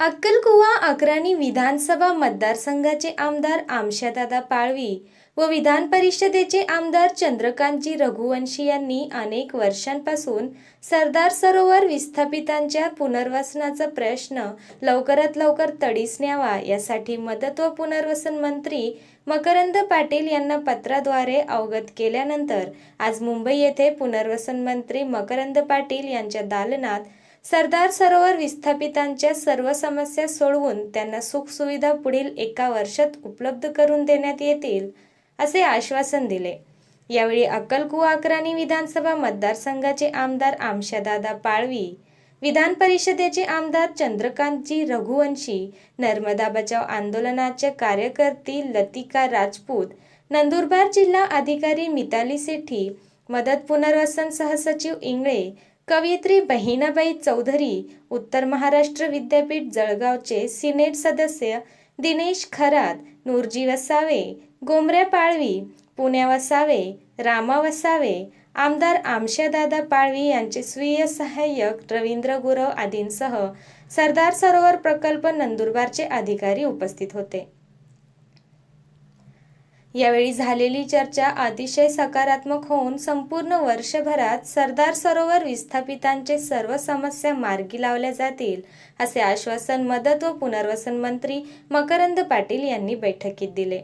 अक्कलकुवा अकराणी विधानसभा मतदारसंघाचे आमदार आमशादादा पाळवी व विधान परिषदेचे आमदार चंद्रकांतजी रघुवंशी यांनी अनेक वर्षांपासून सरदार सरोवर विस्थापितांच्या पुनर्वसनाचा प्रश्न लवकरात लवकर तडीस न्यावा यासाठी मदत व पुनर्वसन मंत्री मकरंद पाटील यांना पत्राद्वारे अवगत केल्यानंतर आज मुंबई येथे पुनर्वसन मंत्री मकरंद पाटील यांच्या दालनात सरदार सरोवर विस्थापितांच्या सर्व समस्या सोडवून त्यांना सुखसुविधा पुढील एका वर्षात उपलब्ध करून देण्यात येतील असे आश्वासन दिले. यावेळी अक्कलकुवा अक्राणी विधानसभा मतदारसंघाचे आमदार आमशादादा पाळवी विधान परिषदेचे आमदार चंद्रकांतजी रघुवंशी नर्मदा बचाव आंदोलनाच्या कार्यकर्ती लतिका राजपूत नंदुरबार जिल्हा अधिकारी मिताली सेठी मदत पुनर्वसन सहसचिव इंगळे कवयित्री बहिणाबाई चौधरी उत्तर महाराष्ट्र विद्यापीठ जळगावचे सिनेट सदस्य दिनेश खरात नूरजी वसावे गोमऱ्या पाळवी पुण्या वसावे रामा वसावे आमदार आमशादादा पाळवी यांचे स्वीय सहाय्यक रवींद्र गुरव आदींसह सरदार सरोवर प्रकल्प नंदुरबारचे अधिकारी उपस्थित होते. यावेळी झालेली चर्चा अतिशय सकारात्मक होऊन संपूर्ण वर्षभरात सरदार सरोवर विस्थापितांचे सर्व समस्या मार्गी लावल्या जातील असे आश्वासन मदत व पुनर्वसन मंत्री मकरंद पाटील यांनी बैठकीत दिले.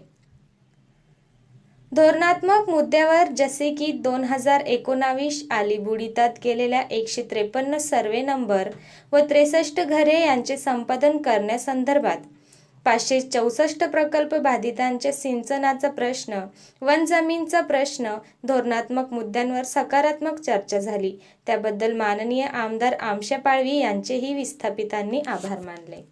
धोरणात्मक मुद्द्यावर जसे की दोन हजार एकोणावीस आलीबुडीतात केलेल्या एकशे त्रेपन्न सर्वे नंबर व त्रेसष्ट घरे यांचे संपादन करण्यासंदर्भात पाचशे चौसष्ट प्रकल्प बाधितांच्या सिंचनाचा प्रश्न वन जमीनचा प्रश्न धोरणात्मक मुद्द्यांवर सकारात्मक चर्चा झाली. त्याबद्दल माननीय आमदार आमशा पाळवी यांचेही विस्थापितांनी आभार मानले.